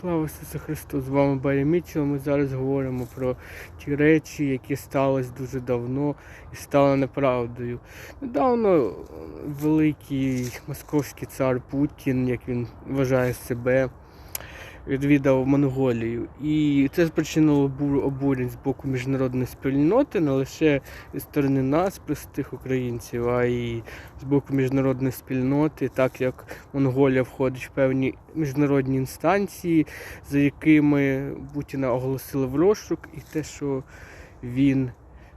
Слава Ісусу Христу! З вами Барі Мітчел. Ми зараз говоримо про ті речі, які сталися дуже давно і стали неправдою. Недавно великий московський цар Путін, як він вважає себе, відвідав Монголію. І це спричинило обурень з боку міжнародної спільноти, не лише зі сторони нас, простих українців, а й з боку міжнародної спільноти, так як Монголія входить в певні міжнародні інстанції, за якими Путіна оголосили в розшук, і те, що він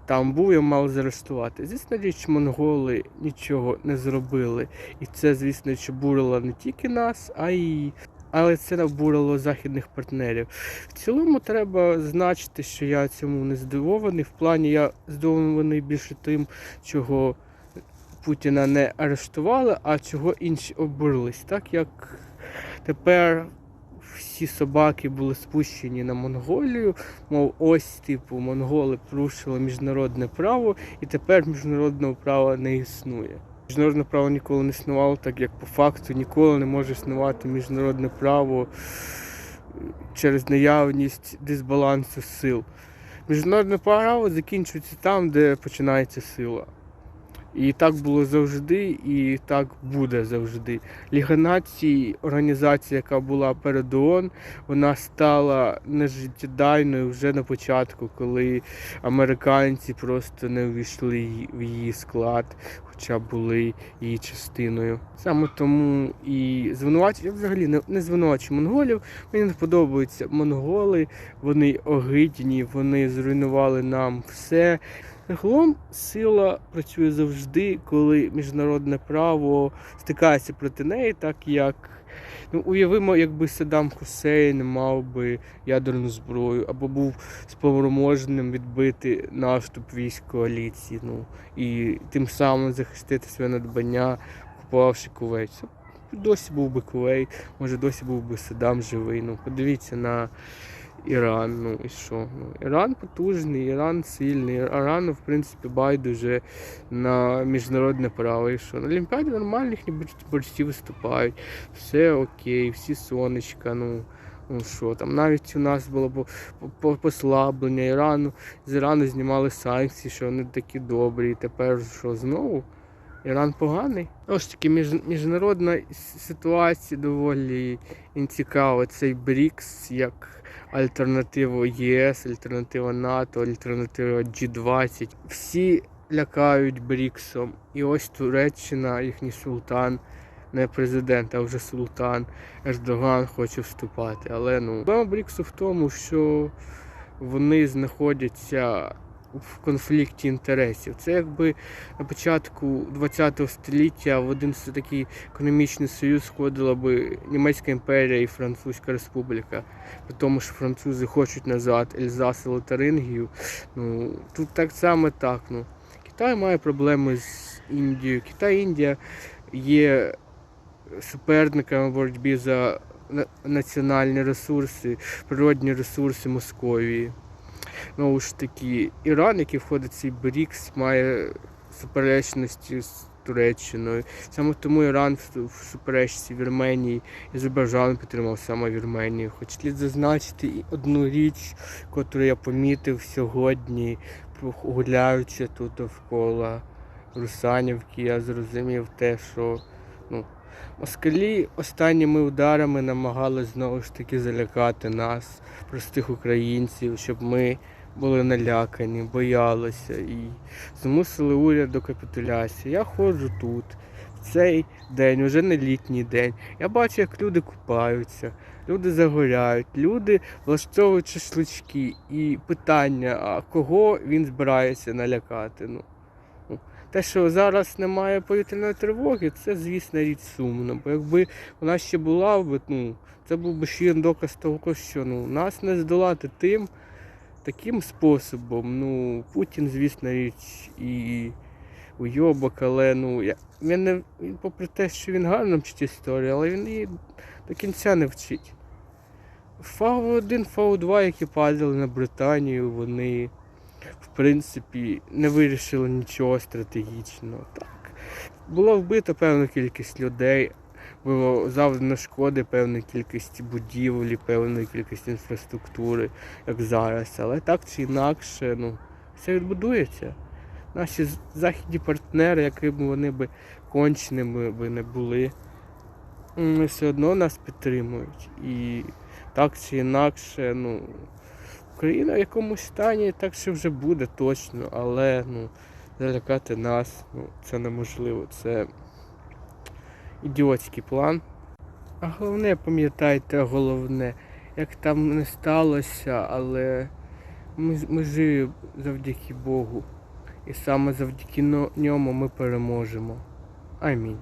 там був, його мали заарештувати. Звісно річ, монголи нічого не зробили. І це, звісно, що бурило не тільки нас, а й але це обурило західних партнерів. В цілому треба значити, що я цьому не здивований. В плані я здивований більше тим, чого Путіна не арештували, а чого інші обурились. Так як тепер всі собаки були спущені на Монголію, мов ось, типу, монголи порушили міжнародне право, і тепер міжнародного права не існує. Міжнародне право ніколи не існувало, так як по факту ніколи не може існувати міжнародне право через наявність дисбалансу сил. Міжнародне право закінчується там, де починається сила. І так було завжди, і так буде завжди. Ліга націй, організація, яка була перед ООН, вона стала нежиттєдайною вже на початку, коли американці просто не увійшли в її склад, хоча були її частиною. Саме тому і звинувачую, взагалі не, не звинувачую монголів. Мені не подобаються монголи, вони огидні, вони зруйнували нам все. Загалом сила працює завжди, коли міжнародне право стикається проти неї, так як ну, уявимо, якби Саддам Хусейн мав би ядерну зброю або був спроможним відбити наступ військ коаліції, ну і тим самим захистити своє надбання, купувавши кувейт. Це Досі був би Кувейт, може досі був би Саддам живий. Ну, подивіться на Іран, ну і що? Ну, Іран потужний, Іран сильний, Ірану, в принципі, байдуже на міжнародне право. І що? На Олімпіаді нормально їхні борці виступають, все окей, всі сонечка, ну. Ну що там, навіть у нас було по- по- послаблення Ірану, з Ірану знімали санкції, що вони такі добрі. І тепер що знову? Іран поганий. Ось таки між, міжнародна ситуація доволі цікава. Цей БРІКС як альтернатива ЄС, альтернатива НАТО, альтернатива G20. Всі лякають БРІКСом. І ось Туреччина, їхній султан, не президент, а вже султан Ердоган хоче вступати. Але ну проблема БРІКСу в тому, що вони знаходяться в конфлікті інтересів. Це якби на початку ХХ століття в один такий економічний союз входила би Німецька імперія і Французька республіка. При тому, що французи хочуть назад Ельзас і Лотарингію. Ну тут так само так. Ну Китай має проблеми з Індією. Китай Індія є суперниками в боротьбі за національні ресурси, природні ресурси Московії. Знову ж таки, Іран, який входить в цей БРІКС, має суперечності з Туреччиною. Саме тому Іран в, суперечці Вірменії і Азербайджан підтримав саме Вірменію. Хоч слід зазначити одну річ, яку я помітив сьогодні, гуляючи тут довкола Русанівки, я зрозумів те, що ну, москалі останніми ударами намагались знову ж таки залякати нас, простих українців, щоб ми були налякані, боялися і змусили уряд до капітуляції. Я ходжу тут. В цей день, вже не літній день. Я бачу, як люди купаються, люди загоряють, люди влаштовують шашлички. І питання, а кого він збирається налякати? Ну, ну, те, що зараз немає повітряної тривоги, це, звісно, річ сумно. Бо якби вона ще була, ну, це був би ще доказ того, що ну, нас не здолати тим, таким способом. Ну, Путін, звісно, річ і уйобок, але ну, я, він не, він, попри те, що він гарно вчить історію, але він її до кінця не вчить. Фау-1, Фау-2, які падали на Британію, вони в принципі не вирішили нічого стратегічного. Так. Було вбито певну кількість людей, було завдано шкоди певної кількості будівлі, певної кількості інфраструктури, як зараз. Але так чи інакше, ну, все відбудується. Наші західні партнери, якими вони би конченими би не були, все одно нас підтримують. І так чи інакше, ну, Україна в якомусь стані так що вже буде точно, але ну, залякати нас ну, це неможливо. Це ідіотський план. А головне, пам'ятайте, головне, як там не сталося, але ми, ми живі завдяки Богу. І саме завдяки ньому ми переможемо. Амінь.